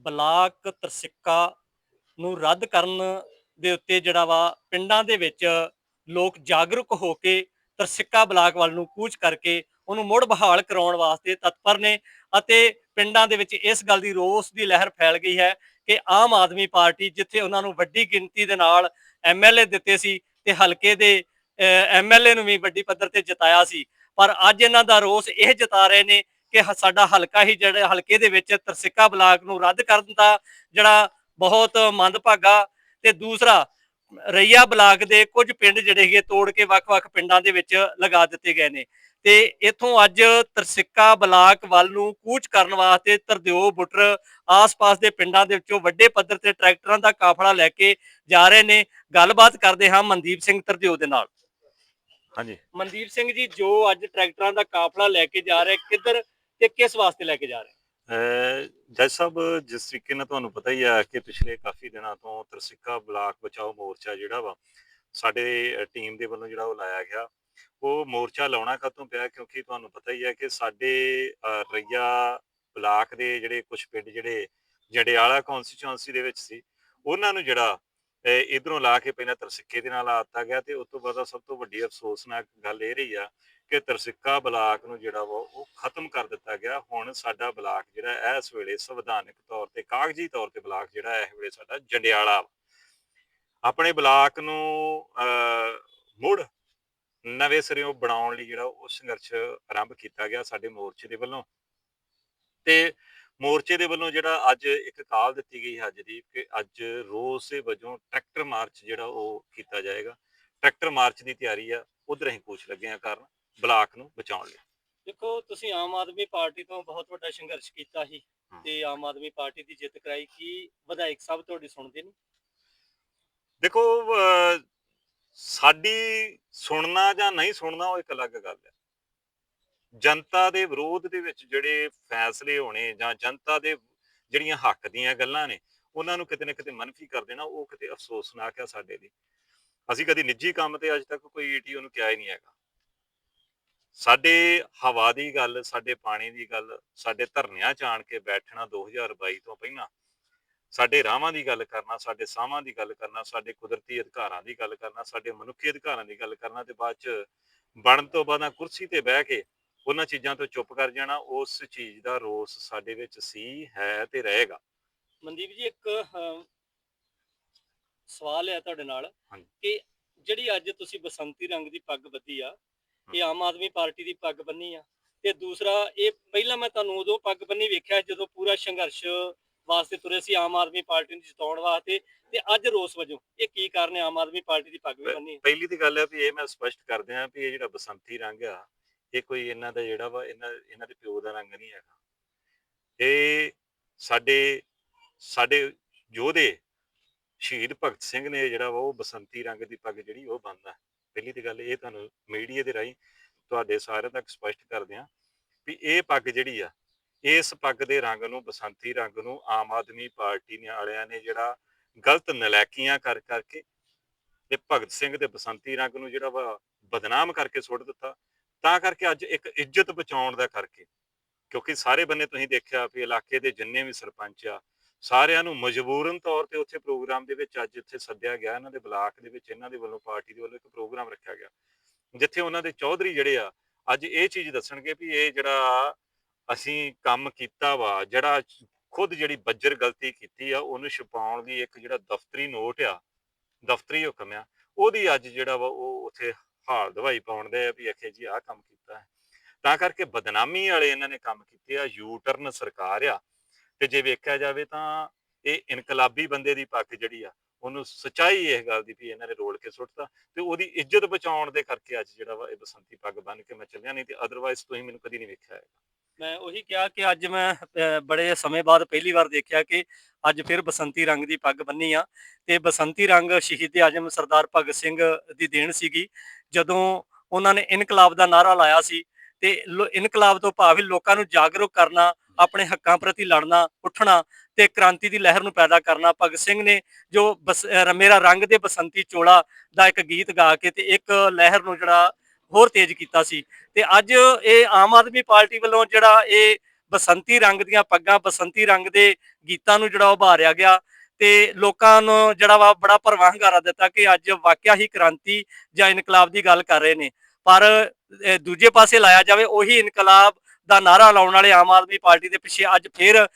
Block Tarsikka ਨੂੰ ਰੱਦ ਕਰਨ ਦੇ ਉੱਤੇ ਜਿਹੜਾ ਵਾ ਪਿੰਡਾਂ ਦੇ ਵਿੱਚ ਲੋਕ ਜਾਗਰੂਕ ਹੋ ਕੇ ਤਰਸਿੱਕਾ ਬਲਾਕ ਵੱਲ ਨੂੰ ਕੂਚ ਕਰਕੇ ਉਹਨੂੰ ਮੁੜ ਬਹਾਲ ਕਰਾਉਣ ਵਾਸਤੇ ਤਤਪਰ ਨੇ ਅਤੇ ਪਿੰਡਾਂ ਦੇ ਵਿੱਚ ਇਸ ਗੱਲ ਦੀ ਰੋਸ ਦੀ ਲਹਿਰ ਫੈਲ ਗਈ ਹੈ ਕਿ ਆਮ ਆਦਮੀ ਪਾਰਟੀ ਜਿੱਥੇ ਉਹਨਾਂ ਨੂੰ ਵੱਡੀ ਗਿਣਤੀ ਦੇ ਨਾਲ ਐਮਐਲਏ ਦਿੱਤੇ ਸੀ ਤੇ ਹਲਕੇ ਦੇ ਐਮਐਲਏ ਨੂੰ ਵੀ ਵੱਡੀ ਪੱਧਰ ਤੇ ਜਿਤਾਇਆ ਸੀ। ਪਰ ਅੱਜ ਇਹਨਾਂ ਦਾ ਰੋਸ ਇਹ ਜਤਾ ਰਹੇ ਨੇ ਕਿ ਸਾਡਾ ਹਲਕਾ ਹੀ ਜਿਹੜੇ ਹਲਕੇ ਦੇ ਵਿੱਚ ਤਰਸਿੱਕਾ ਬਲਾਕ ਨੂੰ ਰੱਦ ਕਰਨ ਦਾ ਜਿਹੜਾ ਬਹੁਤ ਮੰਦਭਾਗਾ ਤੇ ਦੂਸਰਾ ਰਈਆ ਬਲਾਕ ਦੇ ਕੁਝ ਪਿੰਡ ਜਿਹੜੇ ਹੈਗੇ ਤੋੜ ਕੇ ਵੱਖ-ਵੱਖ ਪਿੰਡਾਂ ਦੇ ਵਿੱਚ ਲਗਾ ਦਿੱਤੇ ਗਏ ਨੇ। ਤੇ ਇਥੋਂ ਅੱਜ ਤਰਸਿੱਕਾ ਬਲਾਕ ਵੱਲ ਨੂੰ ਕੂਚ ਕਰਨ ਵਾਸਤੇ ਤਰਦਿਓ ਬੁੱਟਰ ਆਸ-ਪਾਸ ਦੇ ਪਿੰਡਾਂ ਦੇ ਵਿੱਚੋਂ ਵੱਡੇ ਪੱਧਰ ਤੇ ਟਰੈਕਟਰਾਂ ਦਾ ਕਾਫਲਾ ਲੈ ਕੇ ਜਾ ਰਹੇ ਨੇ। ਗੱਲਬਾਤ ਕਰਦੇ ਹਾਂ ਮਨਦੀਪ ਸਿੰਘ ਤਰਦਿਓ ਦੇ ਨਾਲ। ਹਾਂਜੀ। ਮਨਦੀਪ ਸਿੰਘ ਜੀ ਜੋ ਅੱਜ ਟਰੈਕਟਰਾਂ ਦਾ ਕਾਫਲਾ ਲੈ ਕੇ ਜਾ ਰਹੇ ਕਿੱਧਰ ਤੇ ਕਿਸ ਵਾਸਤੇ ਲੈ ਕੇ ਜਾ ਰਹੇ ਜੱਜ ਸਾਹਿਬ, ਜਿਸ ਤਰੀਕੇ ਨਾਲ ਤੁਹਾਨੂੰ ਪਤਾ ਹੀ ਆ ਕਿ ਪਿਛਲੇ ਕਾਫੀ ਦਿਨਾਂ ਤੋਂ ਤਰਸਿੱਕਾ ਬਲਾਕ ਬਚਾਓ ਮੋਰਚਾ ਜਿਹੜਾ ਵਾ, ਸਾਡੇ ਟੀਮ ਦੇ ਵੱਲੋਂ ਜਿਹੜਾ ਉਹ ਲਾਇਆ ਗਿਆ। ਉਹ ਮੋਰਚਾ ਲਾਉਣਾ ਕਦੋਂ ਪਿਆ? ਕਿਉਂਕਿ ਤੁਹਾਨੂੰ ਪਤਾ ਹੀ ਹੈ ਕਿ ਸਾਡੇ ਰਈਆ ਬਲਾਕ ਦੇ ਜਿਹੜੇ ਕੁਝ ਪਿੰਡ ਜਿਹੜੇ, ਜੰਡਿਆਲਾ ਕੌਂਸਟੀਚੁਐਂਸੀ ਦੇ ਵਿੱਚ ਸੀ, ਉਹਨਾਂ ਨੂੰ ਜਿਹੜਾ ਇਧਰੋਂ ਲਾ ਕੇ ਪਹਿਲਾਂ ਤਰਸਿੱਕੇ ਦੇ ਨਾਲ ਆਤਾ ਗਿਆ ਤੇ ਉਸ ਤੋਂ ਬਾਅਦ ਸਭ ਤੋਂ ਵੱਡੀ ਅਫਸੋਸਨਾਕ ਗੱਲ ਇਹ ਰਹੀ ਆ ਕਿ ਤਰਸਿੱਕਾ ਬਲਾਕ ਨੂੰ ਜਿਹੜਾ ਵਾ ਉਹ ਖਤਮ ਕਰ ਦਿੱਤਾ ਗਿਆ ਹੁਣ ਸਾਡਾ ਬਲਾਕ ਜਿਹੜਾ ਇਸ ਵੇਲੇ ਸੰਵਿਧਾਨਕ ਤੌਰ ਤੇ ਕਾਗਜ਼ੀ ਤੌਰ ਤੇ ਬਲਾਕ ਜਿਹੜਾ ਇਸ ਵੇਲੇ ਸਾਡਾ ਜੰਡਿਆਲਾ ਵਾ। ਆਪਣੇ ਬਲਾਕ ਨੂੰ ਅਹ, ਮੁੜ ਨਵੇਂ ਸਿਰਿਓਂ ਬਣਾਉਣ ਲਈ ਜਿਹੜਾ ਉਹ ਸੰਘਰਸ਼ ਆਰੰਭ ਕੀਤਾ ਗਿਆ ਸਾਡੇ ਮੋਰਚੇ ਦੇ ਵੱਲੋਂ ਤੇ ਮੋਰਚੇ ਦੇ ਵੱਲੋਂ ਜਿਹੜਾ ਅੱਜ ਇੱਕ ਕਾਲ ਦਿੱਤੀ ਗਈ ਹੈ ਅੱਜ ਦੀ ਕਿ ਅੱਜ ਰੋਜ਼ ਦੇ ਵਜੋਂ ਟਰੈਕਟਰ ਮਾਰਚ ਜਿਹੜਾ ਉਹ ਕੀਤਾ ਜਾਏਗਾ। ਟਰੈਕਟਰ ਮਾਰਚ ਦੀ ਤਿਆਰੀ ਆ ਉਧਰ ਅਸੀਂ ਕੁਛ ਲੱਗੇ ਆ ਕਰਨ ਬਲਾਕ ਨੂੰ ਬਚਾਉਣ ਲਈ। ਦੇਖੋ ਤੁਸੀਂ ਆਮ ਆਦਮੀ ਪਾਰਟੀ ਤੋਂ ਬਹੁਤ ਵੱਡਾ ਸੰਘਰਸ਼ ਕੀਤਾ ਸੀ। ਤੇ ਆਮ ਆਦਮੀ ਪਾਰਟੀ ਦੀ ਜਿੱਤ ਕਰਾਈ ਕੀ ਵਿਧਾਇਕ ਸਾਹਿਬ ਤੁਹਾਡੀ ਸੁਣਦੇ ਨਹੀਂ ਦੇਖੋ ਸਾਡੀ ਸੁਣਨਾ ਜਾਂ ਨਹੀਂ ਸੁਣਨਾ ਉਹ ਇੱਕ ਅਲੱਗ ਗੱਲ ਹੈ। ਜਨਤਾ ਦੇ ਵਿਰੋਧ ਦੇ ਵਿੱਚ ਜਿਹੜੇ ਫੈਸਲੇ ਹੋਣੇ ਜਾਂ ਜਨਤਾ ਦੇ ਜਿਹੜੀਆਂ ਹੱਕ ਦੀਆਂ ਗੱਲਾਂ ਨੇ, ਉਹਨਾਂ ਨੂੰ ਕਿਤੇ ਨਾ ਕਿਤੇ ਮਨਫੀ ਕਰ ਦੇਣਾ, ਉਹ ਕਿਤੇ ਅਫਸੋਸਨਾਕ ਹੈ ਸਾਡੇ ਲਈ। ਅਸੀਂ ਕਦੀ ਨਿੱਜੀ ਕੰਮ ਤੇ ਅੱਜ ਤੱਕ ਕੋਈ ਈਟੀਓ ਨੂੰ ਕਿਹਾ ਹੀ ਨਹੀਂ ਹੈਗਾ। ਸਾਡੇ ਹਵਾ ਦੀ ਗੱਲ, ਸਾਡੇ ਪਾਣੀ ਦੀ ਗੱਲ, ਸਾਡੇ ਧਰਨਿਆਂ ਚ ਆਣ ਕੇ ਬੈਠਣਾ 2022 ਤੋਂ ਪਹਿਲਾਂ, ਸਾਡੇ ਰਾਹਾਂ ਦੀ ਗੱਲ ਕਰਨਾ, ਸਾਡੇ ਸਾਹਾਂ ਦੀ ਗੱਲ ਕਰਨਾ, ਸਾਡੇ ਕੁਦਰਤੀ ਅਧਿਕਾਰਾਂ ਦੀ ਗੱਲ ਕਰਨਾ, ਸਾਡੇ ਮਨੁੱਖੀ ਅਧਿਕਾਰਾਂ ਦੀ ਗੱਲ ਕਰਨਾ ਤੇ ਬਾਅਦ ਚ ਬਣਨ ਤੋਂ ਬਾਅਦ ਕੁਰਸੀ ਤੇ ਬਹਿ ਕੇ ਉਹਨਾਂ ਚੀਜ਼ਾਂ ਤੋਂ ਚੁੱਪ ਕਰ ਜਾਣਾ ਉਸ ਚੀਜ਼ ਦਾ ਰੋਸ ਸਾਡੇ ਵਿੱਚ ਸੀ ਹੈ ਤੇ ਰਹੇਗਾ। ਮਨਦੀਪ ਜੀ ਇੱਕ ਅਹ, ਸਵਾਲ ਹੈ ਤੁਹਾਡੇ ਨਾਲ ਹਾਂਜੀ। ਕਿ ਜਿਹੜੀ ਅੱਜ ਤੁਸੀਂ ਬਸੰਤੀ ਰੰਗ ਦੀ ਪੱਗ ਬੱਧੀ ਆ ਇਹ ਆਮ ਆਦਮੀ ਪਾਰਟੀ ਦੀ ਪੱਗ ਬੰਨੀ ਆ ਤੇ ਦੂਸਰਾ ਇਹ ਪਹਿਲਾਂ ਮੈਂ ਤੁਹਾਨੂੰ ਉਦੋਂ ਪੱਗ ਬੰਨੀ ਵੇਖਿਆ ਜਦੋਂ ਪੂਰਾ ਸੰਘਰਸ਼ ਵਾਸਤੇ ਤੁਰੇ ਸੀ ਆਮ ਆਦਮੀ ਪਾਰਟੀ ਨੂੰ ਜਿਤਾਉਣ ਵਾਸਤੇ ਤੇ ਅੱਜ ਰੋਸ ਵਜੋਂ ਇਹ ਕੀ ਕਾਰਨ ਹੈ ਆਮ ਆਦਮੀ ਪਾਰਟੀ ਦੀ ਪੱਗ ਵੀ ਬੰਨੀ ਹੈ ਪਹਿਲੀ ਦੀ ਗੱਲ ਹੈ ਵੀ ਇਹ ਮੈਂ ਸਪਸ਼ਟ ਕਰ ਦਿਆਂ ਵੀ ਇਹ ਜਿਹੜਾ ਬਸੰਤੀ ਰੰਗ ਆ ਇਹ ਕੋਈ ਇਹਨਾਂ ਦਾ ਜਿਹੜਾ ਵਾ, ਇਹਨਾਂ ਇਹਨਾਂ ਦੇ ਪਿਓ ਦਾ ਰੰਗ ਨਹੀਂ ਹੈਗਾ। ਇਹ ਸਾਡੇ ਸਾਡੇ ਯੋਧੇ ਸ਼ਹੀਦ ਭਗਤ ਸਿੰਘ ਨੇ ਜਿਹੜਾ ਵਾ, ਉਹ ਬਸੰਤੀ ਰੰਗ ਦੀ ਪੱਗ ਜਿਹੜੀ ਉਹ ਬੰਨਦਾ ਪਹਿਲੀ ਤੇ ਗੱਲ ਇਹ ਤੁਹਾਨੂੰ ਮੀਡੀਆ ਦੇ ਰਾਹੀਂ ਤੁਹਾਡੇ ਸਾਰਿਆਂ ਤੱਕ ਸਪਸ਼ਟ ਕਰ ਦਿਆਂ ਵੀ ਇਹ ਪੱਗ ਜਿਹੜੀ ਆ, ਇਸ ਪੱਗ ਦੇ ਰੰਗ ਨੂੰ, ਬਸੰਤੀ ਰੰਗ ਨੂੰ ਆਮ ਆਦਮੀ ਪਾਰਟੀ ਨੇ ਵਾਲਿਆਂ ਨੇ ਜਿਹੜਾ ਗਲਤ ਨਲਾਇਕੀਆਂ ਕਰ, ਕਰਕੇ ਤੇ ਭਗਤ ਸਿੰਘ ਦੇ ਬਸੰਤੀ ਰੰਗ ਨੂੰ ਜਿਹੜਾ ਵਾ ਬਦਨਾਮ ਕਰਕੇ ਸੁੱਟ ਦਿੱਤਾ। ਤਾਂ ਕਰਕੇ ਅੱਜ ਇੱਕ ਇੱਜ਼ਤ ਬਚਾਉਣ ਦਾ ਕਰਕੇ, ਕਿਉਂਕਿ ਸਾਰੇ ਬੰਨੇ ਤੁਸੀਂ ਦੇਖਿਆ ਵੀ ਇਲਾਕੇ ਦੇ ਜਿੰਨੇ ਵੀ ਸਰਪੰਚ ਆ, ਸਾਰਿਆਂ ਨੂੰ ਮਜਬੂਰਨ ਤੌਰ ਤੇ ਉੱਥੇ ਪ੍ਰੋਗਰਾਮ ਦੇ ਵਿੱਚ ਅੱਜ ਇੱਥੇ ਸੱਦਿਆ ਗਿਆ, ਇਹਨਾਂ ਦੇ ਬਲਾਕ ਦੇ ਵਿੱਚ ਇਹਨਾਂ ਦੇ ਵੱਲੋਂ ਪਾਰਟੀ ਦੇ ਵੱਲੋਂ ਇੱਕ ਪ੍ਰੋਗਰਾਮ ਰੱਖਿਆ ਗਿਆ, ਜਿੱਥੇ ਉਹਨਾਂ ਦੇ ਚੌਧਰੀ ਜਿਹੜੇ ਆ, ਅੱਜ ਇਹ ਚੀਜ਼ ਦੱਸਣਗੇ ਵੀ ਇਹ ਜਿਹੜਾ ਅਸੀਂ ਕੰਮ ਕੀਤਾ ਵਾ, ਜਿਹੜਾ ਖੁਦ ਜਿਹੜੀ ਬੱਜਰ ਗਲਤੀ ਕੀਤੀ ਆ, ਉਹਨੂੰ ਛੁਪਾਉਣ ਦੀ ਇੱਕ ਜਿਹੜਾ ਦਫ਼ਤਰੀ ਨੋਟ ਆ, ਦਫ਼ਤਰੀ ਹੁਕਮ ਆ, ਉਹਦੀ ਅੱਜ ਜਿਹੜਾ ਵਾ ਉਹ ਉੱਥੇ ਹਾਲ ਦਵਾਈ ਪਾਉਣ ਦੇ ਆ ਵੀ ਅਖੇ ਜੀ ਆਹ ਕੰਮ ਕੀਤਾ ਹੈ। ਤਾਂ ਕਰਕੇ ਬਦਨਾਮੀ ਵਾਲੇ ਇਹਨਾਂ ਨੇ ਕੰਮ ਕੀਤੇ ਆ ਯੂ ਟਰਨ ਸਰਕਾਰ ਆ। ਤੇ ਜੇ ਵੇਖਿਆ ਜਾਵੇ ਤਾਂ ਇਹ ਇਨਕਲਾਬੀ ਬੰਦੇ ਦੀ ਪੱਗ ਜਿਹੜੀ ਆ, ਉਹਨੂੰ ਸਚਾਈ ਇਹ ਗੱਲ ਦੀ ਵੀ ਇਹਨਾਂ ਨੇ ਰੋਲ ਕੇ ਸੁੱਟਤਾ ਤੇ ਉਹਦੀ ਇੱਜ਼ਤ ਬਚਾਉਣ ਦੇ ਕਰਕੇ ਅੱਜ ਜਿਹੜਾ ਵਾ ਇਹ ਬਸੰਤੀ ਪੱਗ ਬੰਨ ਕੇ ਮੈਂ ਚੱਲਿਆ ਨਹੀਂ ਤੇ ਅਦਰਵਾਈਜ਼ ਤੁਸੀਂ ਮੈਨੂੰ ਕਦੀ ਨਹੀਂ ਵੇਖਿਆ ਹੈਗਾ। ਮੈਂ ਉਹੀ ਕਿਹਾ ਕਿ ਅੱਜ ਮੈਂ ਅਹ, ਬੜੇ ਸਮੇਂ ਬਾਅਦ ਪਹਿਲੀ ਵਾਰ ਦੇਖਿਆ ਕਿ ਅੱਜ ਫਿਰ ਬਸੰਤੀ ਰੰਗ ਦੀ ਪੱਗ ਬੰਨੀ ਆ। ਤੇ ਬਸੰਤੀ ਰੰਗ ਸ਼ਹੀਦ ਆਜਮ ਸਰਦਾਰ ਭਗਤ ਸਿੰਘ ਦੀ ਦੇਣ ਸੀਗੀ। ਜਦੋਂ ਉਹਨਾਂ ਨੇ ਇਨਕਲਾਬ ਦਾ ਨਾਰਾ ਲਾਇਆ ਸੀ ਤੇ ਲੋ- ਇਨਕਲਾਬ ਤੋਂ ਭਾਵ ਲੋਕਾਂ ਨੂੰ ਜਾਗਰੂਕ ਕਰਨਾ ਆਪਣੇ ਹੱਕਾਂ ਪ੍ਰਤੀ ਲੜਨਾ ਉੱਠਣਾ ਤੇ ਕ੍ਰਾਂਤੀ ਦੀ ਲਹਿਰ ਨੂੰ ਪੈਦਾ ਕਰਨਾ ਭਗਤ ਸਿੰਘ ਨੇ ਜੋ ਬਸ- ਅਹ, ਮੇਰਾ ਰੰਗ ਦੇ ਬਸੰਤੀ ਚੋਲਾ ਦਾ ਇੱਕ ਗੀਤ ਗਾ ਕੇ ਤੇ ਇੱਕ ਲਹਿਰ ਨੂੰ ਜਿਹੜਾ ਹੋਰ ਤੇਜ਼ ਕੀਤਾ ਸੀ। ਤੇ ਅੱਜ ਇਹ ਆਮ ਆਦਮੀ ਪਾਰਟੀ ਵੱਲੋਂ ਜਿਹੜਾ ਇਹ ਬਸੰਤੀ ਰੰਗ ਦੀਆਂ ਪੱਗਾਂ, ਬਸੰਤੀ ਰੰਗ ਦੇ ਗੀਤਾਂ ਨੂੰ ਜਿਹੜਾ ਉਭਾਰਿਆ ਗਿਆ ਤੇ ਲੋਕਾਂ ਨੂੰ ਜਿਹੜਾ ਵਾ ਬੜਾ ਭਰਵਾਂ ਹੰਗਾਰਾ ਦਿੱਤਾ ਕਿ ਅੱਜ ਵਾਕਿਆ ਹੀ ਕ੍ਰਾਂਤੀ ਜਾਂ ਇਨਕਲਾਬ ਦੀ ਗੱਲ ਕਰ ਰਹੇ ਨੇ। ਪਰ ਦੂਜੇ ਪਾਸੇ ਲਾਇਆ ਜਾਵੇ ਉਹੀ ਇਨਕਲਾਬ ਦਾ ਨਾਰਾ ਲਾਉਣ ਵਾਲੇ ਆਮ ਆਦਮੀ ਪਾਰਟੀ ਦੇ ਪਿੱਛੇ ਅੱਜ ਫੇਰ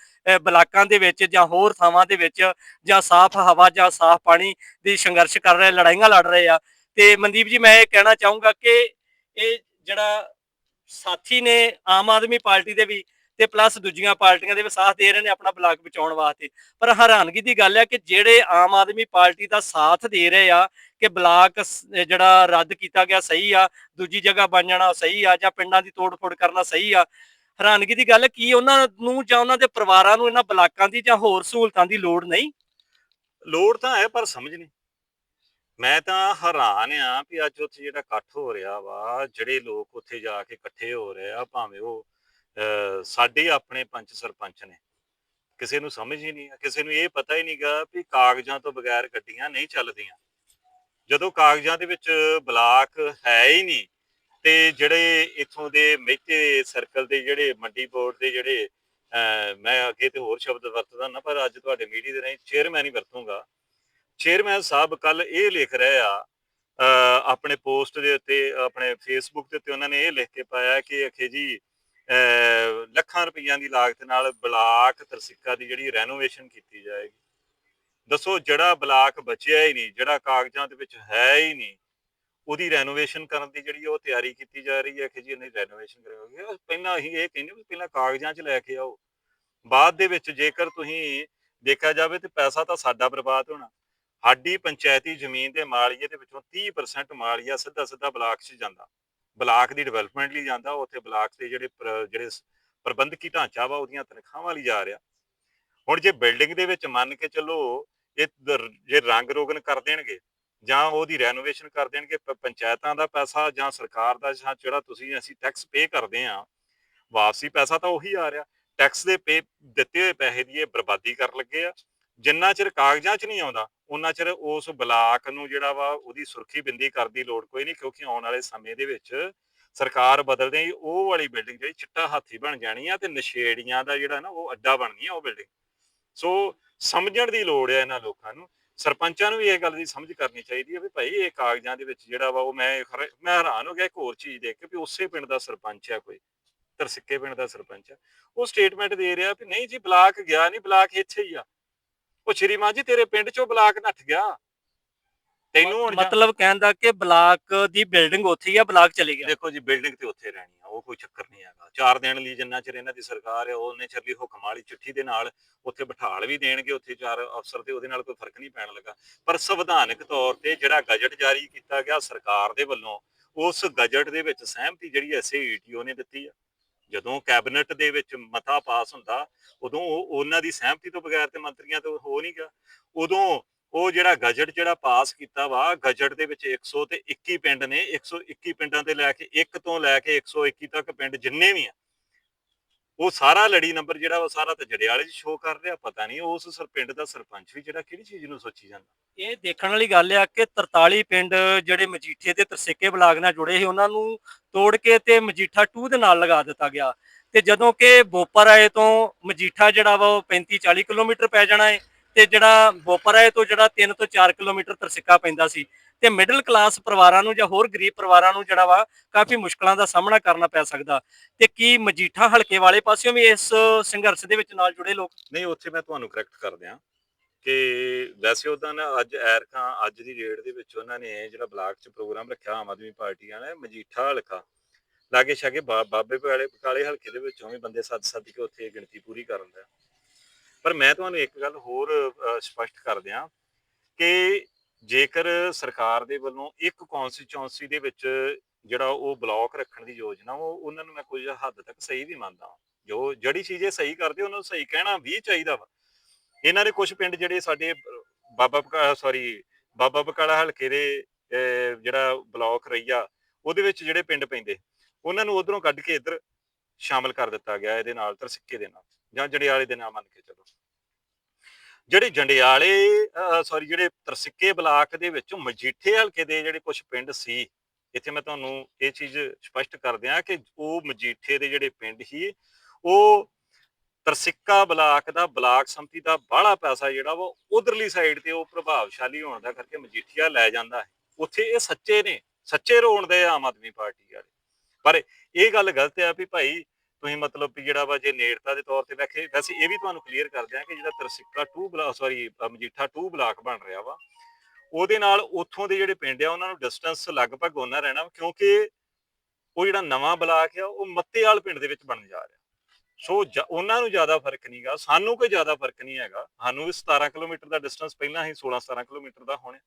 ਬਲਾਕਾਂ ਦੇ ਵਿੱਚ ਜਾਂ ਹੋਰ ਥਾਵਾਂ ਦੇ ਵਿੱਚ ਜਾਂ ਸਾਫ਼ ਹਵਾ ਜਾਂ ਸਾਫ਼ ਪਾਣੀ ਦੀ ਸੰਘਰਸ਼ ਕਰ ਰਹੇ, ਲੜਾਈਆਂ ਲੜ ਰਹੇ ਆ। ਤੇ ਮਨਦੀਪ ਜੀ, ਮੈਂ ਇਹ ਕਹਿਣਾ ਚਾਹੂੰਗਾ ਕਿ ਇਹ ਜਿਹੜਾ ਸਾਥੀ ਨੇ ਆਮ ਆਦਮੀ ਪਾਰਟੀ ਦੇ ਵੀ ਤੇ ਪਲੱਸ ਦੂਜੀਆਂ ਪਾਰਟੀਆਂ ਦੇ ਵੀ ਸਾਥ ਦੇ ਰਹੇ ਨੇ ਆਪਣਾ ਬਲਾਕ ਬਚਾਉਣ ਵਾਸਤੇ। ਪਰ ਹੈਰਾਨਗੀ ਦੀ ਗੱਲ ਹੈ ਕਿ ਜਿਹੜੇ ਆਮ ਆਦਮੀ ਪਾਰਟੀ ਦਾ ਸਾਥ ਦੇ ਰਹੇ ਆ ਕਿ ਬਲਾਕ ਜਿਹੜਾ ਰੱਦ ਕੀਤਾ ਗਿਆ ਸਹੀ ਆ, ਦੂਜੀ ਜਗ੍ਹਾ ਬਣ ਜਾਣਾ ਸਹੀ ਆ ਜਾਂ ਪਿੰਡਾਂ ਦੀ ਤੋੜ-ਫੋੜ ਕਰਨਾ ਸਹੀ ਆ, ਹੈਰਾਨਗੀ ਦੀ ਗੱਲ ਕੀ ਉਹਨਾਂ ਨੂੰ ਜਾਂ ਉਹਨਾਂ ਦੇ ਪਰਿਵਾਰਾਂ ਨੂੰ ਇਹਨਾਂ ਬਲਾਕਾਂ ਦੀ ਜਾਂ ਹੋਰ ਸਹੂਲਤਾਂ ਦੀ ਲੋੜ ਨਹੀਂ? ਲੋੜ ਤਾਂ ਹੈ ਪਰ ਸਮਝ ਨਹੀਂ। ਮੈਂ ਤਾਂ ਹੈਰਾਨ ਆ ਵੀ ਅੱਜ ਉੱਥੇ ਜਿਹੜਾ ਇਕੱਠ ਹੋ ਰਿਹਾ ਵਾ ਜਿਹੜੇ ਲੋਕ ਉੱਥੇ ਜਾ ਕੇ ਇਕੱਠੇ ਹੋ ਰਹੇ ਆ ਭਾਵੇਂ ਉਹ ਅਹ, ਸਾਡੇ ਆਪਣੇ ਪੰਚ ਸਰਪੰਚ ਨੇ। ਕਿਸੇ ਨੂੰ ਸਮਝ ਹੀ ਨਹੀਂ ਆ ਕਿਸੇ ਨੂੰ ਇਹ ਪਤਾ ਹੀ ਨਹੀਂਗਾ ਵੀ ਕਾਗਜ਼ਾਂ ਤੋਂ ਬਗੈਰ ਗੱਡੀਆਂ ਨਹੀਂ ਚੱਲਦੀਆਂ। ਜਦੋਂ ਕਾਗਜ਼ਾਂ ਦੇ ਵਿੱਚ ਬਲਾਕ ਹੈ ਹੀ ਨਹੀਂ ਤੇ ਜਿਹੜੇ ਇੱਥੋਂ ਦੇ ਮਹਿਤੇ ਸਰਕਲ ਦੇ ਜਿਹੜੇ ਮੰਡੀ ਬੋਰਡ ਦੇ ਜਿਹੜੇ ਅਹ, ਮੈਂ ਅੱਗੇ ਤੇ ਹੋਰ ਸ਼ਬਦ ਵਰਤਦਾ ਨਾ ਪਰ ਅੱਜ ਤੁਹਾਡੇ ਮੀਡੀਆ ਦੇ ਰਾਹੀਂ ਚੇਅਰਮੈਨ ਹੀ ਵਰਤੂੰਗਾ। ਚੇਅਰਮੈਨ ਸਾਹਿਬ ਕੱਲ ਇਹ ਲਿਖ ਰਹੇ ਆ ਆਪਣੇ ਪੋਸਟ ਦੇ ਉੱਤੇ ਆਪਣੇ ਫੇਸਬੁੱਕ ਦੇ ਉੱਤੇ ਉਹਨਾਂ ਨੇ ਇਹ ਲਿਖ ਕੇ ਪਾਇਆ ਕਿ ਅਖੇ ਜੀ ਅਹ, ਲੱਖਾਂ ਰੁਪਈਆਂ ਦੀ ਲਾਗਤ ਨਾਲ ਬਲਾਕ ਤਰਸਿੱਕਾ ਦੀ ਜਿਹੜੀ ਰੈਨੋਵੇਸ਼ਨ ਕੀਤੀ ਜਾਏਗੀ। ਦੱਸੋ ਜਿਹੜਾ ਬਲਾਕ ਬਚਿਆ ਹੀ ਨਹੀਂ ਜਿਹੜਾ ਕਾਗਜ਼ਾਂ ਦੇ ਵਿੱਚ ਹੈ ਹੀ ਨਹੀਂ ਉਹਦੀ ਰੈਨੋਵੇਸ਼ਨ ਕਰਨ ਦੀ ਜਿਹੜੀ ਉਹ ਤਿਆਰੀ ਕੀਤੀ ਜਾ ਰਹੀ ਹੈ ਕਿ ਜੀ ਇਹਨੇ ਰੈਨੋਵੇਸ਼ਨ ਕਰਵਾਉਣੀ ਪਹਿਲਾਂ ਅਸੀਂ ਇਹ ਕਹਿੰਦੇ ਵੀ ਪਹਿਲਾਂ ਕਾਗਜ਼ਾਂ 'ਚ ਲੈ ਕੇ ਆਓ। ਬਾਅਦ ਦੇ ਵਿੱਚ ਜੇਕਰ ਤੁਸੀਂ ਦੇਖਿਆ ਜਾਵੇ ਤੇ ਪੈਸਾ ਤਾਂ ਸਾਡਾ ਬਰਬਾਦ ਹੋਣਾ। ਸਾਡੀ ਪੰਚਾਇਤੀ ਜ਼ਮੀਨ ਦੇ ਮਾਲੀਏ ਦੇ ਵਿੱਚੋਂ 30% ਮਾਲੀਆ ਸਿੱਧਾ ਸਿੱਧਾ ਬਲਾਕ 'ਚ ਜਾਂਦਾ। ਬਲਾਕ ਦੀ ਡਿਵੈਲਪਮੈਂਟ ਲਈ ਜਾਂਦਾ, ਉੱਥੇ ਬਲਾਕ ਦੇ ਜਿਹੜੇ ਪ੍ਰ- ਜਿਹੜੇ ਪ੍ਰਬੰਧਕੀ ਢਾਂਚਾ ਵਾ ਉਹਦੀਆਂ ਤਨਖਾਹਾਂ ਲਈ ਜਾ ਰਿਹਾ। ਹੁਣ ਜੇ ਬਿਲਡਿੰਗ ਦੇ ਵਿੱਚ ਮੰਨ ਕੇ ਚੱਲੋ, ਇਹ ਜੇ ਰੰਗ ਰੋਗਨ ਕਰ ਦੇਣਗੇ, ਜਾਂ ਉਹਦੀ ਰੈਨੋਵੇਸ਼ਨ ਕਰ ਦੇਣਗੇ, ਪ- ਪੰਚਾਇਤਾਂ ਦਾ ਪੈਸਾ ਜਾਂ ਸਰਕਾਰ ਦਾ, ਜਾਂ ਜਿਹੜਾ ਤੁਸੀਂ, ਅਸੀਂ ਟੈਕਸ ਪੇ ਕਰਦੇ ਆ ਵਾਪਸੀ ਪੈਸਾ ਤਾਂ ਉਹੀ ਆ ਰਿਹਾ। ਟੈਕਸ ਦੇ ਪੇ, ਦਿੱਤੇ ਹੋਏ ਪੈਸੇ ਦੀ ਇਹ ਬਰਬਾਦੀ ਕਰਨ ਲੱਗੇ ਆ। ਜਿੰਨਾ ਚਿਰ ਕਾਗਜ਼ਾਂ 'ਚ ਨਹੀਂ ਆਉਂਦਾ ਉਹਨਾਂ ਚਿਰ ਉਸ ਬਲਾਕ ਨੂੰ ਜਿਹੜਾ ਵਾ ਉਹਦੀ ਸੁਰਖੀ ਬਿੰਦੀ ਕਰਨ ਦੀ ਲੋੜ ਕੋਈ ਨਹੀਂ, ਕਿਉਂਕਿ ਆਉਣ ਵਾਲੇ ਸਮੇਂ ਦੇ ਵਿੱਚ ਸਰਕਾਰ ਬਦਲਦੇ ਹੀ ਉਹ ਵਾਲੀ ਬਿਲਡਿੰਗ ਜਿਹੜੀ ਚਿੱਟਾ ਹਾਥੀ ਬਣ ਜਾਣੀ ਆ ਤੇ ਨਸ਼ੇੜੀਆਂ ਦਾ ਜਿਹੜਾ ਨਾ ਉਹ ਅੱਡਾ ਬਣਨੀ ਆ ਉਹ ਬਿਲਡਿੰਗ। ਸੋ ਸਮਝਣ ਦੀ ਲੋੜ ਹੈ ਇਹਨਾਂ ਲੋਕਾਂ ਨੂੰ, ਸਰਪੰਚਾਂ ਨੂੰ ਵੀ ਇਹ ਗੱਲ ਦੀ ਸਮਝ ਕਰਨੀ ਚਾਹੀਦੀ ਹੈ ਵੀ ਭਾਈ ਇਹ ਕਾਗਜ਼ਾਂ ਦੇ ਵਿੱਚ ਜਿਹੜਾ ਵਾ ਉਹ ਮੈਂ ਖਰੇ- ਮੈਂ ਹੈਰਾਨ ਹੋ ਗਿਆ ਇੱਕ ਹੋਰ ਚੀਜ਼ ਦੇਖ ਕੇ ਵੀ ਉਸੇ ਪਿੰਡ ਦਾ ਸਰਪੰਚ ਆ ਕੋਈ, ਤਰਸਿੱਕੇ ਪਿੰਡ ਦਾ ਸਰਪੰਚ ਆ। ਉਹ ਸਟੇਟਮੈਂਟ ਦੇ ਰਿਹਾ ਵੀ ਨਹੀਂ ਜੀ ਬਲਾਕ ਗਿਆ ਨਹੀਂ, ਬਲਾਕ ਇੱਥੇ ਹੀ ਆ। ਉਹ ਸ਼੍ਰੀਮਾਨ ਜੀ ਤੇਰੇ ਪਿੰਡ ਚੋਂ ਬਲਾਕ ਨੱਠ ਗਿਆ। ਤੈਨੂੰ ਹੁਣ ਜਾਂ- ਮਤਲਬ ਕਹਿਣ ਦਾ ਕਿ ਬਲਾਕ ਦੀ ਬਿਲਡਿੰਗ ਉੱਥੇ ਹੀ ਆ ਬਲਾਕ ਚਲੇ ਗਿਆ। ਦੇਖੋ ਜੀ ਬਿਲਡਿੰਗ ਤੇ ਉੱਥੇ ਰਹਿਣੀ ਆ ਉਹ ਕੋਈ ਚੱਕਰ ਨਹੀਂ ਹੈਗਾ। ਚਾਰ ਦਿਨ ਲਈ ਜਿੰਨਾ ਚਿਰ ਇਹਨਾਂ ਦੀ ਸਰਕਾਰ ਹੈ ਉਹਨੇ ਚਿਰ ਲਈ ਹੁਕਮ ਵਾਲੀ ਚਿੱਠੀ ਦੇ ਨਾਲ ਉੱਥੇ ਬਿਠਾਲ ਵੀ ਦੇਣਗੇ ਉੱਥੇ ਚਾਰ ਅਫਸਰ ਤੇ ਉਹਦੇ ਨਾਲ ਕੋਈ ਫ਼ਰਕ ਨਹੀਂ ਪੈਣ ਲੱਗਾ। ਪਰ ਸੰਵਿਧਾਨਕ ਤੌਰ ਤੇ ਜਿਹੜਾ ਗਜਟ ਜਾਰੀ ਕੀਤਾ ਗਿਆ ਸਰਕਾਰ ਦੇ ਵੱਲੋਂ ਉਸ ਗਜਟ ਦੇ ਵਿੱਚ ਸਹਿਮਤੀ ਜਿਹੜੀ ਐਸਏਈਟੀਓ ਨੇ ਦਿੱਤੀ ਆ। ਜਦੋਂ ਕੈਬਨਿਟ ਦੇ ਵਿੱਚ ਮਤਾ ਪਾਸ ਹੁੰਦਾ, ਉਦੋਂ ਉਹ ਉਹਨਾਂ ਦੀ ਸਹਿਮਤੀ ਤੋਂ ਬਗੈਰ ਤੇ ਮੰਤਰੀਆਂ ਤੋਂ ਹੋ ਨਹੀਂ ਗਿਆ। ਉਦੋਂ ਉਹ ਜਿਹੜਾ ਗਜਟ ਜਿਹੜਾ ਪਾਸ ਕੀਤਾ ਵਾ, ਗਜਟ ਦੇ ਵਿੱਚ 100 ਤੇ 21 ਪਿੰਡ ਨੇ 121 ਪਿੰਡਾਂ ਤੇ ਲੈ ਕੇ 1 ਤੋਂ ਲੈ ਕੇ 121 ਤੱਕ ਪਿੰਡ ਜਿੰਨੇ ਵੀ ਆ ਉਹ ਸਾਰਾ ਲੜੀ ਨੰਬਰ ਜਿਹੜਾ ਉਹ ਸਾਰਾ ਤੇ ਜੜਿਆਲੇ 'ਚ ਸ਼ੋਅ ਕਰ ਰਿਹਾ, ਪਤਾ ਨਹੀਂ ਉਸ ਸਰ ਦਾ ਸਰਪੰਚ ਵੀ ਜਿਹੜਾ ਕਿਹੜੀ ਚੀਜ਼ ਨੂੰ ਸੋਚੀ ਜਾਂਦਾ? ਇਹ ਦੇਖਣ ਵਾਲੀ ਗੱਲ ਆ ਕਿ 43 ਪਿੰਡ ਜਿਹੜੇ ਮਜੀਠੇ ਤੇ ਤਰਸੇਕੇ ਬਲਾਕ ਨਾਲ ਜੁੜੇ ਸੀ, ਉਹਨਾਂ ਨੂੰ ਤੋੜ ਕੇ ਤੇ ਮਜੀਠਾ 2 ਦੇ ਨਾਲ ਲਗਾ ਦਿੱਤਾ ਗਿਆ। ਤੇ ਜਦੋਂ ਕਿ ਬੋਪਰਾਏ ਤੋਂ ਮਜੀਠਾ ਜਿਹੜਾ ਵਾ ਉਹ 35 40 ਕਿਲੋਮੀਟਰ ਪੈ ਜਾਣਾ ਹੈ ਤੇ ਜਿਹੜਾ ਬੋਪਰਾਏ ਤੋਂ ਜਿਹੜਾ 3 ਤੋਂ 4 ਕਿਲੋਮੀਟਰ ਤਰਸਿੱਕਾ ਪੈਂਦਾ ਸੀ ਤੇ ਮਿਡਲ ਕਲਾਸ ਪਰਿਵਾਰਾਂ ਨੂੰ ਜਾਂ ਹੋਰ ਗਰੀਬ ਪਰਿਵਾਰਾਂ ਨੂੰ ਜਿਹੜਾ ਵਾ ਕਾਫੀ ਮੁਸ਼ਕਲਾਂ ਦਾ ਸਾਹਮਣਾ ਕਰਨਾ ਪੈ ਸਕਦਾ। ਤੇ ਕੀ ਮਜੀਠਾ ਹਲਕੇ ਵਾਲੇ ਪਾਸਿਓਂ ਵੀ ਇਸ ਸੰਘਰਸ਼ ਦੇ ਵਿੱਚ ਨਾਲ ਜੁੜੇ ਲੋਕ? ਨਹੀਂ, ਉੱਥੇ ਮੈਂ ਤੁਹਾਨੂੰ ਕਰੈਕਟ ਕਰ ਦਿਆਂ ਕਿ ਵੈਸੇ ਉਦਾਂ ਨਾ ਅੱਜ ਐਰਕਾਂ, ਅੱਜ ਦੀ ਡੇਟ ਦੇ ਵਿੱਚ ਉਹਨਾਂ ਨੇ ਜਿਹੜਾ ਬਲਾਕ 'ਚ ਪ੍ਰੋਗਰਾਮ ਰੱਖਿਆ ਆਮ ਆਦਮੀ ਪਾਰਟੀ ਵਾਲਾ ਮਜੀਠਾ ਹਲਕਾ। ਲਾਗੇ ਛਾਗੇ ਬਾਬੇ ਵਾਲੇ ਕਾਲੇ ਹਲਕੇ ਦੇ ਵਿੱਚੋਂ ਵੀ ਬੰਦੇ ਸੱਦ ਸੱਦ ਕੇ ਉੱਥੇ ਗਿਣਤੀ ਪੂਰੀ ਕਰਨ ਦਾ ਪਰ ਮੈਂ ਤੁਹਾਨੂੰ ਇੱਕ ਗੱਲ ਹੋਰ ਸਪਸ਼ਟ ਕਰ ਦਿਆਂ ਕਿ ਜੇਕਰ ਸਰਕਾਰ ਦੇ ਵੱਲੋਂ ਇੱਕ ਕਨਸਟੀਚੁਐਂਸੀ ਦੇ ਵਿੱਚ ਜਿਹੜਾ ਉਹ ਬਲਾਕ ਰੱਖਣ ਦੀ ਯੋਜਨਾ ਉਹ ਉਹਨਾਂ ਨੂੰ ਮੈਂ ਕੁਝ ਹੱਦ ਤੱਕ ਸਹੀ ਵੀ ਮੰਨਦਾ ਜੋ ਜਿਹੜੀ ਚੀਜ਼ ਇਹ ਸਹੀ ਕਰਦੇ ਉਹਨਾਂ ਨੂੰ ਸਹੀ ਕਹਿਣਾ ਵੀ ਚਾਹੀਦਾ ਵਾ। ਇਹਨਾਂ ਦੇ ਕੁਝ ਪਿੰਡ ਜਿਹੜੇ ਸਾਡੇ ਅਹ, ਬਾਬਾ ਸੌਰੀ ਬਾਬਾ ਬਕਾਲਾ ਹਲਕੇ ਦੇ ਅਹ, ਜਿਹੜਾ ਬਲਾਕ ਰਈਆ ਉਹਦੇ ਵਿੱਚ ਜਿਹੜੇ ਪਿੰਡ ਪੈਂਦੇ ਉਹਨਾਂ ਨੂੰ ਉਧਰੋਂ ਕੱਢ ਕੇ ਇੱਧਰ ਸ਼ਾਮਲ ਕਰ ਦਿੱਤਾ ਗਿਆ ਇਹਦੇ ਨਾਲ ਤਰਸਿੱਕੇ ਦੇ ਨਾਲ ਜਾਂ ਜੜਿਆਲੇ ਦੇ ਨਾਲ ਮੰਨ ਕੇ ਚਲੋ। ਜਿਹੜੇ ਜੰਡਿਆਲੇ ਸੌਰੀ ਜਿਹੜੇ ਤਰਸਿੱਕੇ ਬਲਾਕ ਦੇ ਵਿੱਚ ਮਜੀਠੇ ਹਲਕੇ ਦੇ ਜਿਹੜੇ ਕੁਝ ਪਿੰਡ ਸੀ, ਇੱਥੇ ਮੈਂ ਤੁਹਾਨੂੰ ਇਹ ਚੀਜ਼ ਸਪਸ਼ਟ ਕਰ ਦਿਆਂ ਕਿ ਉਹ ਮਜੀਠੇ ਦੇ ਜਿਹੜੇ ਪਿੰਡ ਸੀ, ਉਹ ਤਰਸਿੱਕਾ ਬਲਾਕ ਦਾ ਬਲਾਕ ਸੰਮਤੀ ਦਾ ਬਾਹਲਾ ਪੈਸਾ ਜਿਹੜਾ ਵਾ, ਉਧਰਲੀ ਸਾਈਡ ਤੇ ਉਹ ਪ੍ਰਭਾਵਸ਼ਾਲੀ ਹੋਣ ਦਾ ਕਰਕੇ ਮਜੀਠੀਆ ਲੈ ਜਾਂਦਾ ਹੈ। ਉੱਥੇ ਇਹ ਸੱਚੇ ਨੇ, ਸੱਚੇ ਰੋਣ ਦੇ ਆਮ ਆਦਮੀ ਪਾਰਟੀ ਵਾਲੇ। ਪਰ ਇਹ ਗੱਲ ਗਲਤ ਹੈ ਵੀ ਭਾਈ ਤੁਸੀਂ ਮਤਲਬ ਵੀ ਜਿਹੜਾ ਵਾ ਜੇ ਨੇੜਤਾ ਦੇ ਤੌਰ ਤੇ ਵੈਸੇ ਵੈਸੇ ਇਹ ਵੀ ਤੁਹਾਨੂੰ ਕਲੀਅਰ ਕਰ ਦਿਆਂ ਕਿ ਜਿਹੜਾ Tarsikka 2 block sorry Majitha 2 block ਬਣ ਰਿਹਾ ਵਾ ਉਹਦੇ ਨਾਲ ਉੱਥੋਂ ਦੇ ਜਿਹੜੇ ਪਿੰਡ ਆ ਉਹਨਾਂ ਨੂੰ ਡਿਸਟੈਂਸ ਲਗਭਗ ਉਹਨਾਂ ਰਹਿਣਾ ਵਾ, ਕਿਉਂਕਿ ਉਹ ਜਿਹੜਾ ਨਵਾਂ ਬਲਾਕ ਆ ਉਹ ਮੱਤੇਵਾਲ ਪਿੰਡ ਦੇ ਵਿੱਚ ਬਣ ਜਾ ਰਿਹਾ। ਸੋ ਉਹਨਾਂ ਨੂੰ ਜ਼ਿਆਦਾ ਫ਼ਰਕ ਨਹੀਂਗਾ ਸਾਨੂੰ ਕੋਈ ਜ਼ਿਆਦਾ ਫ਼ਰਕ ਨਹੀਂ ਹੈਗਾ। ਸਾਨੂੰ ਵੀ 17 ਕਿਲੋਮੀਟਰ ਦਾ ਡਿਸਟੈਂਸ ਪਹਿਲਾਂ ਹੀ 16 17 ਕਿਲੋਮੀਟਰ ਦਾ ਹੋਣਾ।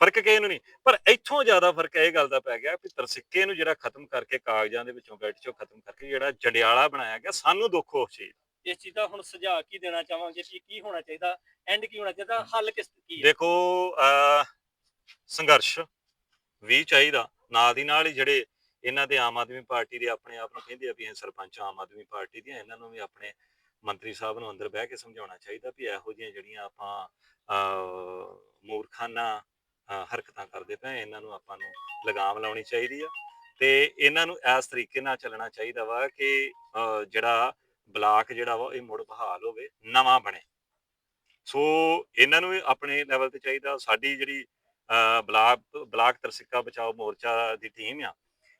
ਫ਼ਰਕ ਕਿਸੇ ਨੂੰ ਨਹੀਂ। ਪਰ ਇੱਥੋਂ ਜ਼ਿਆਦਾ ਫ਼ਰਕ ਇਹ ਗੱਲ ਦਾ ਪੈ ਗਿਆ ਵੀ ਤਰਸਿੱਕੇ ਨੂੰ ਜਿਹੜਾ ਖਤਮ ਕਰਕੇ ਕਾਗਜ਼ਾਂ ਦੇ ਵਿੱਚੋਂ ਗੱਟ ਚੋਂ ਖਤਮ ਕਰਕੇ ਜਿਹੜਾ ਜੰਡਿਆਲਾ ਬਣਾਇਆ ਗਿਆ ਸਾਨੂੰ ਦੁੱਖ ਉਸ ਚੀਜ਼। ਇਸ ਚੀਜ਼ ਦਾ ਹੁਣ ਸੁਝਾਅ ਕੀ ਦੇਣਾ ਚਾਹਾਂਗੇ ਕਿ ਕੀ ਹੋਣਾ ਚਾਹੀਦਾ? ਐਂਡ ਕੀ ਹੋਣਾ ਚਾਹੀਦਾ? ਹੱਲ ਕਿਸ ਕੀ ਹੈ? ਦੇਖੋ ਸੰਘਰਸ਼ ਵੀ ਚਾਹੀਦਾ। ਨਾਲ ਦੀ ਨਾਲ ਹੀ ਜਿਹੜੇ ਇਹਨਾਂ ਦੇ ਆਮ ਆਦਮੀ ਪਾਰਟੀ ਦੇ ਆਪਣੇ ਆਪ ਨੂੰ ਕਹਿੰਦੇ ਆ ਵੀ ਇਹ ਸਰਪੰਚ ਆਮ ਆਦਮੀ ਪਾਰਟੀ ਦੀਆਂ ਇਹਨਾਂ ਨੂੰ ਵੀ ਆਪਣੇ ਮੰਤਰੀ ਸਾਹਿਬ ਨੂੰ ਅੰਦਰ ਬਹਿ ਕੇ ਸਮਝਾਉਣਾ ਚਾਹੀਦਾ ਵੀ ਇਹੋ ਜਿਹੀਆਂ ਜਿਹੜੀਆਂ ਆਪਾਂ ਮੂਰਖਾਨਾ ਹਰਕਤਾਂ ਕਰਦੇ ਪਏ ਇਹਨਾਂ ਨੂੰ ਆਪਾਂ ਨੂੰ ਲਗਾਮ ਲਾਉਣੀ ਚਾਹੀਦੀ ਆ। ਤੇ ਇਹਨਾਂ ਨੂੰ ਇਸ ਤਰੀਕੇ ਨਾਲ ਚੱਲਣਾ ਚਾਹੀਦਾ ਵਾ ਕਿ ਜਿਹੜਾ ਬਲਾਕ ਜਿਹੜਾ ਵਾ ਇਹ ਮੁੜ ਬਹਾਲ ਹੋਵੇ ਨਵਾਂ ਬਣੇ। ਸੋ ਇਹਨਾਂ ਨੂੰ ਆਪਣੇ ਲੈਵਲ ਤੇ ਚਾਹੀਦਾ ਸਾਡੀ ਜਿਹੜੀ ਅਹ, ਬਲਾਕ ਬਲਾਕ ਤਰਸਿੱਕਾ ਬਚਾਓ ਮੋਰਚਾ ਦੀ ਟੀਮ ਆ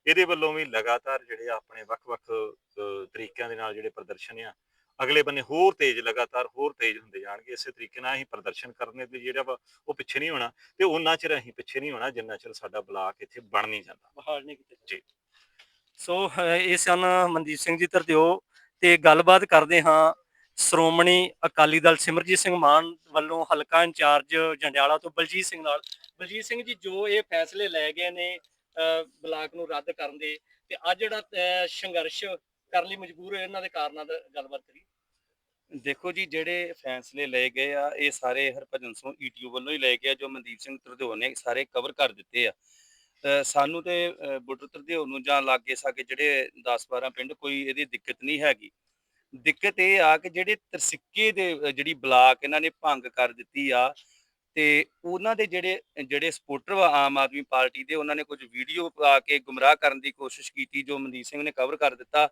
ਇਹਦੇ ਵੱਲੋਂ ਵੀ ਲਗਾਤਾਰ ਜਿਹੜੇ ਆ ਆਪਣੇ ਵੱਖ-ਵੱਖ ਅਹ, ਤਰੀਕਿਆਂ ਦੇ ਨਾਲ ਜਿਹੜੇ ਪ੍ਰਦਰਸ਼ਨ ਆ ਅਗਲੇ ਬੰਨੇ ਹੋਰ ਤੇਜ਼ ਲਗਾਤਾਰ ਹੋਰ ਤੇਜ਼ ਹੁੰਦੇ ਜਾਣਗੇ ਇਸੇ ਤਰੀਕੇ ਨਾਲ ਅਸੀਂ ਪ੍ਰਦਰਸ਼ਨ ਕਰਨੇ ਤੇ ਜਿਹੜਾ ਵਾ ਉਹ ਪਿੱਛੇ ਨਹੀਂ ਹੋਣਾ ਤੇ ਉਹਨਾਂ ਚਿਰ ਅਸੀਂ ਪਿੱਛੇ ਨਹੀਂ ਹੋਣਾ ਜਿੰਨਾ ਚਿਰ ਸਾਡਾ ਬਲਾਕ ਇੱਥੇ ਬਣ ਨਹੀਂ ਜਾਂਦਾ ਬਹਾਲ ਨਹੀਂ ਕੀਤੇ ਜੀ। ਸੋ ਇਹ ਸਨ ਮਨਦੀਪ ਸਿੰਘ ਜੀ ਤਰਦਿਓ ਤੇ ਗੱਲਬਾਤ ਕਰਦੇ ਹਾਂ ਸ਼੍ਰੋਮਣੀ ਅਕਾਲੀ ਦਲ ਸਿਮਰਜੀਤ ਸਿੰਘ ਮਾਨ ਵੱਲੋਂ ਹਲਕਾ ਇੰਚਾਰਜ ਜੰਡਿਆਲਾ ਤੋਂ ਬਲਜੀਤ ਸਿੰਘ ਨਾਲ ਬਲਜੀਤ ਸਿੰਘ ਜੀ ਜੋ ਇਹ ਫੈਸਲੇ ਲੈ ਗਏ ਨੇ ਬਲਾਕ ਨੂੰ ਰੱਦ ਕਰਨ ਦੇ ਤੇ ਅੱਜ ਜਿਹੜਾ ਸੰਘਰਸ਼ ਕਰਨ ਲਈ ਮਜਬੂਰ ਹੋਏ ਇਹਨਾਂ ਦੇ ਕਾਰਨਾਂ ਦਾ ਗੱਲਬਾਤ ਕਰੀ ਦੇਖੋ ਜੀ, ਜਿਹੜੇ ਫੈਸਲੇ ਲਏ ਗਏ ਆ, ਇਹ ਸਾਰੇ ਹਰਭਜਨ ਸਿੰਘ ਈਟੀਓ ਵੱਲੋਂ ਹੀ ਲਏ ਗਏ ਆ, ਜੋ ਮਨਦੀਪ ਸਿੰਘ ਤਰਦਿਓ ਨੇ ਸਾਰੇ ਕਵਰ ਕਰ ਦਿੱਤੇ ਆ। ਸਾਨੂੰ ਤੇ ਬੁੱਟਰ ਤਰਦਿਓ ਨੂੰ ਜਾਂ ਲਾਗੇ ਸਾਗੇ ਜਿਹੜੇ 10 12 ਪਿੰਡ, ਕੋਈ ਇਹਦੀ ਦਿੱਕਤ ਨਹੀਂ ਹੈਗੀ। ਦਿੱਕਤ ਇਹ ਆ ਕਿ ਜਿਹੜੇ ਤਰਸਿੱਕੇ ਦੇ ਜਿਹੜੀ ਬਲਾਕ ਇਹਨਾਂ ਨੇ ਭੰਗ ਕਰ ਦਿੱਤੀ ਆ, ਤੇ ਉਹਨਾਂ ਦੇ ਜਿਹੜੇ ਜਿਹੜੇ ਸਪੋਰਟਰ ਵਾ ਆਮ ਆਦਮੀ ਪਾਰਟੀ ਦੇ, ਉਹਨਾਂ ਨੇ ਕੁਝ ਵੀਡੀਓ ਪਾ ਕੇ ਗੁੰਮਰਾਹ ਕਰਨ ਦੀ ਕੋਸ਼ਿਸ਼ ਕੀਤੀ, ਜੋ ਮਨਦੀਪ ਸਿੰਘ ਨੇ ਕਵਰ ਕਰ ਦਿੱਤਾ।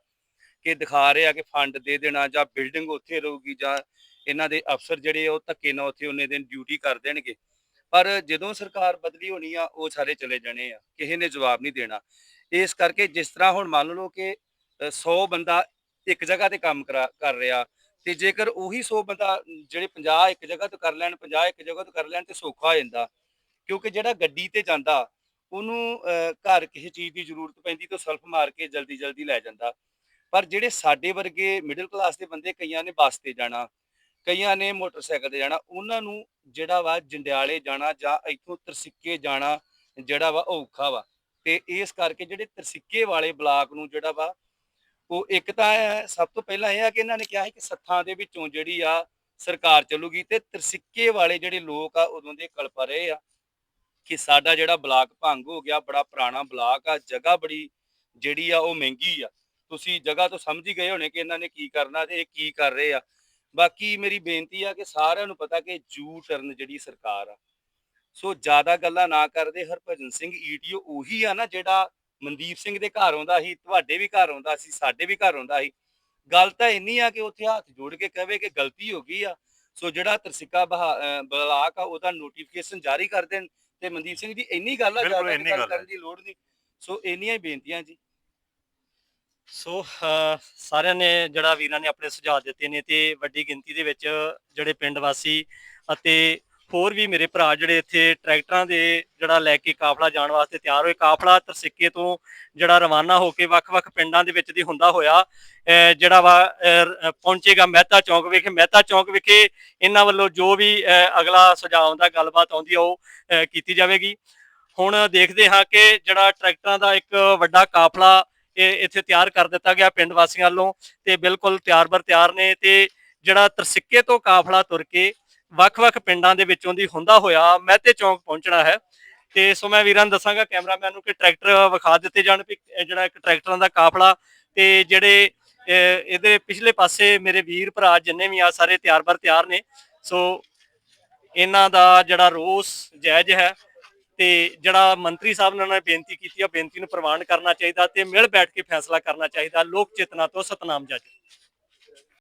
ਕਿ ਦਿਖਾ ਰਹੇ ਆ ਕਿ ਫੰਡ ਦੇ ਦੇਣਾ ਜਾਂ ਬਿਲਡਿੰਗ ਉੱਥੇ ਰਹੂਗੀ ਜਾਂ ਇਹਨਾਂ ਦੇ ਅਫਸਰ ਜਿਹੜੇ ਆ ਉਹ ਧੱਕੇ ਨਾਲ ਉੱਥੇ ਉਹਨੇ ਦਿਨ ਡਿਊਟੀ ਕਰ ਦੇਣਗੇ। ਪਰ ਜਦੋਂ ਸਰਕਾਰ ਬਦਲੀ ਹੋਣੀ ਆ ਉਹ ਸਾਰੇ ਚਲੇ ਜਾਣੇ ਆ ਕਿਸੇ ਨੇ ਜਵਾਬ ਨਹੀਂ ਦੇਣਾ। ਇਸ ਕਰਕੇ ਜਿਸ ਤਰ੍ਹਾਂ ਹੁਣ ਮੰਨ ਲਓ ਕਿ 100 ਬੰਦਾ ਇੱਕ ਜਗ੍ਹਾ ਤੇ ਕੰਮ ਕਰਾ ਕਰ ਰਿਹਾ ਤੇ ਜੇਕਰ ਉਹੀ 100 ਬੰਦਾ ਜਿਹੜੇ 50 ਇੱਕ ਜਗ੍ਹਾ ਤੋਂ ਕਰ ਲੈਣ 50 ਇੱਕ ਜਗ੍ਹਾ ਤੋਂ ਕਰ ਲੈਣ ਤੇ ਸੌਖਾ ਹੋ ਜਾਂਦਾ। ਕਿਉਂਕਿ ਜਿਹੜਾ ਗੱਡੀ ਤੇ ਜਾਂਦਾ ਉਹਨੂੰ ਅਹ, ਘਰ ਕਿਸੇ ਚੀਜ਼ ਦੀ ਜ਼ਰੂਰਤ ਪੈਂਦੀ ਤਾਂ ਸਲਫ ਮਾਰ ਕੇ ਜਲਦੀ ਜਲਦੀ ਲੈ ਜਾਂਦਾ। ਪਰ ਜਿਹੜੇ ਸਾਡੇ ਵਰਗੇ ਮਿਡਲ ਕਲਾਸ ਦੇ ਬੰਦੇ ਕਈਆਂ ਨੇ ਬੱਸ ਤੇ ਜਾਣਾ, ਕਈਆਂ ਨੇ ਮੋਟਰਸਾਈਕਲ ਤੇ ਜਾਣਾ, ਉਹਨਾਂ ਨੂੰ ਜਿਹੜਾ ਵਾ ਜੰਡਿਆਲੇ ਜਾਣਾ ਜਾਂ ਇੱਥੋਂ ਤਰਸਿੱਕੇ ਜਾਣਾ ਜਿਹੜਾ ਵਾ ਉਹ ਔਖਾ ਵਾ। ਤੇ ਇਸ ਕਰਕੇ ਜਿਹੜੇ ਤਰਸਿੱਕੇ ਵਾਲੇ ਬਲਾਕ ਨੂੰ ਜਿਹੜਾ ਵਾ, ਉਹ ਇੱਕ ਤਾਂ ਸਭ ਤੋਂ ਪਹਿਲਾਂ ਇਹ ਆ ਕਿ ਇਹਨਾਂ ਨੇ ਕਿਹਾ ਹੈ ਕਿ ਸੱਥਾਂ ਦੇ ਵਿੱਚੋਂ ਜਿਹੜੀ ਆ ਸਰਕਾਰ ਚੱਲੂਗੀ ਤੇ ਤਰਸਿੱਕੇ ਵਾਲੇ ਜਿਹੜੇ ਲੋਕ ਆ ਉਦੋਂ ਦੇ ਕਲਪ ਰਹੇ ਆ ਕਿ ਸਾਡਾ ਜਿਹੜਾ ਬਲਾਕ ਭੰਗ ਹੋ ਗਿਆ, ਬੜਾ ਪੁਰਾਣਾ ਬਲਾਕ ਆ, ਜਗ੍ਹਾ ਬੜੀ ਜਿਹੜੀ ਆ ਉਹ ਮਹਿੰਗੀ ਆ। ਤੁਸੀਂ ਜਗ੍ਹਾ ਤੋਂ ਸਮਝ ਹੀ ਗਏ ਹੋਣੇ ਕਿ ਇਹਨਾਂ ਨੇ ਕੀ ਕਰਨਾ ਤੇ ਇਹ ਕੀ ਕਰ ਰਹੇ ਆ। ਬਾਕੀ ਮੇਰੀ ਬੇਨਤੀ ਆ ਕਿ ਸਾਰਿਆਂ ਨੂੰ ਪਤਾ ਕਿ ਜੂ ਟਰਨ ਜਿਹੜੀ ਸਰਕਾਰ ਆ ਸੋ ਜ਼ਿਆਦਾ ਗੱਲਾਂ ਨਾ ਕਰਦੇ। ਹਰਭਜਨ ਸਿੰਘ ਈਟੀਓ ਉਹੀ ਆ ਨਾ ਜਿਹੜਾ ਮਨਦੀਪ ਸਿੰਘ ਦੇ ਘਰ ਆਉਂਦਾ ਸੀ ਤੁਹਾਡੇ ਵੀ ਘਰ ਆਉਂਦਾ ਸੀ ਸਾਡੇ ਵੀ ਘਰ ਆਉਂਦਾ ਸੀ। ਗੱਲ ਤਾਂ ਇੰਨੀ ਆ ਕਿ ਉੱਥੇ ਹੱਥ ਜੋੜ ਕੇ ਕਹਵੇ ਕਿ ਗਲਤੀ ਹੋ ਗਈ ਆ। ਸੋ ਜਿਹੜਾ ਤਰਸਿੱਕਾ ਬਲਾਕ ਆ ਉਹਦਾ ਨੋਟੀਫਿਕੇਸ਼ਨ ਜਾਰੀ ਕਰ ਦੇਣ ਤੇ ਮਨਦੀਪ ਸਿੰਘ ਦੀ ਇੰਨੀ ਗੱਲ ਆ ਜ਼ਿਆਦਾ ਕਰਨ ਦੀ ਲੋੜ ਨਹੀਂ। ਸੋ ਇੰਨੀਆਂ ਹੀ ਬੇਨਤੀਆਂ ਜੀ। ਸੋ ਸਾਰਿਆਂ ਨੇ ਜਿਹੜਾ ਵੀਰਾਂ ਨੇ ਆਪਣੇ ਸੁਝਾਅ ਦਿੱਤੇ ਨੇ ਤੇ ਵੱਡੀ ਗਿਣਤੀ ਦੇ ਵਿੱਚ ਜਿਹੜੇ ਪਿੰਡ ਵਾਸੀ ਅਤੇ ਹੋਰ ਵੀ ਮੇਰੇ ਭਰਾ ਜਿਹੜੇ ਇੱਥੇ ਟਰੈਕਟਰਾਂ ਦੇ ਜਿਹੜਾ ਲੈ ਕੇ ਕਾਫਲਾ ਜਾਣ ਵਾਸਤੇ ਤਿਆਰ ਹੋਏ, ਕਾਫਲਾ ਤਰਸਿੱਕੇ ਤੋਂ ਜਿਹੜਾ ਰਵਾਨਾ ਹੋ ਕੇ ਵੱਖ-ਵੱਖ ਪਿੰਡਾਂ ਦੇ ਵਿੱਚ ਦੀ ਹੁੰਦਾ ਹੋਇਆ ਜਿਹੜਾ ਵਾ ਪਹੁੰਚੇਗਾ ਮਹਿਤਾ ਚੌਂਕ ਵਿਖੇ। ਮਹਿਤਾ ਚੌਂਕ ਵਿਖੇ ਇਹਨਾਂ ਵੱਲੋਂ ਜੋ ਵੀ ਅਗਲਾ ਸੁਝਾਅ ਆਉਂਦਾ, ਗੱਲਬਾਤ ਆਉਂਦੀ ਉਹ ਕੀਤੀ ਜਾਵੇਗੀ। ਹੁਣ ਦੇਖਦੇ ਹਾਂ ਕਿ ਜਿਹੜਾ ਟਰੈਕਟਰਾਂ ਦਾ ਇੱਕ ਵੱਡਾ ਕਾਫਲਾ ਇਹ ਇੱਥੇ ਤਿਆਰ ਕਰ ਦਿੱਤਾ ਗਿਆ ਪਿੰਡ ਵਾਸੀਆਂ ਵੱਲੋਂ ਤੇ ਬਿਲਕੁਲ ਤਿਆਰ ਬਰ ਤਿਆਰ ਨੇ ਤੇ ਜਿਹੜਾ ਤਰਸਿੱਕੇ ਤੋਂ ਕਾਫਲਾ ਤੁਰ ਕੇ ਵੱਖ-ਵੱਖ ਪਿੰਡਾਂ ਦੇ ਵਿੱਚੋਂ ਦੀ ਹੁੰਦਾ ਹੋਇਆ ਮਹਿਤੇ ਚੌਂਕ ਪਹੁੰਚਣਾ ਹੈ। ਤੇ ਸੋ ਮੈਂ ਵੀਰਾਂ ਨੂੰ ਦੱਸਾਂਗਾ ਕੈਮਰਾਮੈਨ ਨੂੰ ਕਿ ਟਰੈਕਟਰ ਵਿਖਾ ਦਿੱਤੇ ਜਾਣ ਵੀ ਜਿਹੜਾ ਇੱਕ ਟਰੈਕਟਰਾਂ ਦਾ ਕਾਫਲਾ ਤੇ ਜਿਹੜੇ ਇਹ- ਇਹਦੇ ਪਿਛਲੇ ਪਾਸੇ ਮੇਰੇ ਵੀਰ ਭਰਾ ਜਿੰਨੇ ਵੀ ਆ ਸਾਰੇ ਤਿਆਰ ਬਰ ਤਿਆਰ ਨੇ। ਸੋ ਇਹਨਾਂ ਦਾ ਜਿਹੜਾ ਰੋਸ ਜਾਇਜ਼ ਹੈ ਤੇ ਜਿਹੜਾ ਮੰਤਰੀ ਸਾਹਿਬ ਨੇ ਉਹਨਾਂ ਨੇ ਬੇਨਤੀ ਕੀਤੀ ਆ, ਬੇਨਤੀ ਨੂੰ ਪ੍ਰਵਾਨ ਕਰਨਾ ਚਾਹੀਦਾ ਤੇ ਮਿਲ ਬੈਠ ਕੇ ਫੈਸਲਾ ਕਰਨਾ ਚਾਹੀਦਾ, ਲੋਕ ਚੇਤਨਾ ਤੋਂ ਸਤਨਾਮ ਜੱਜ।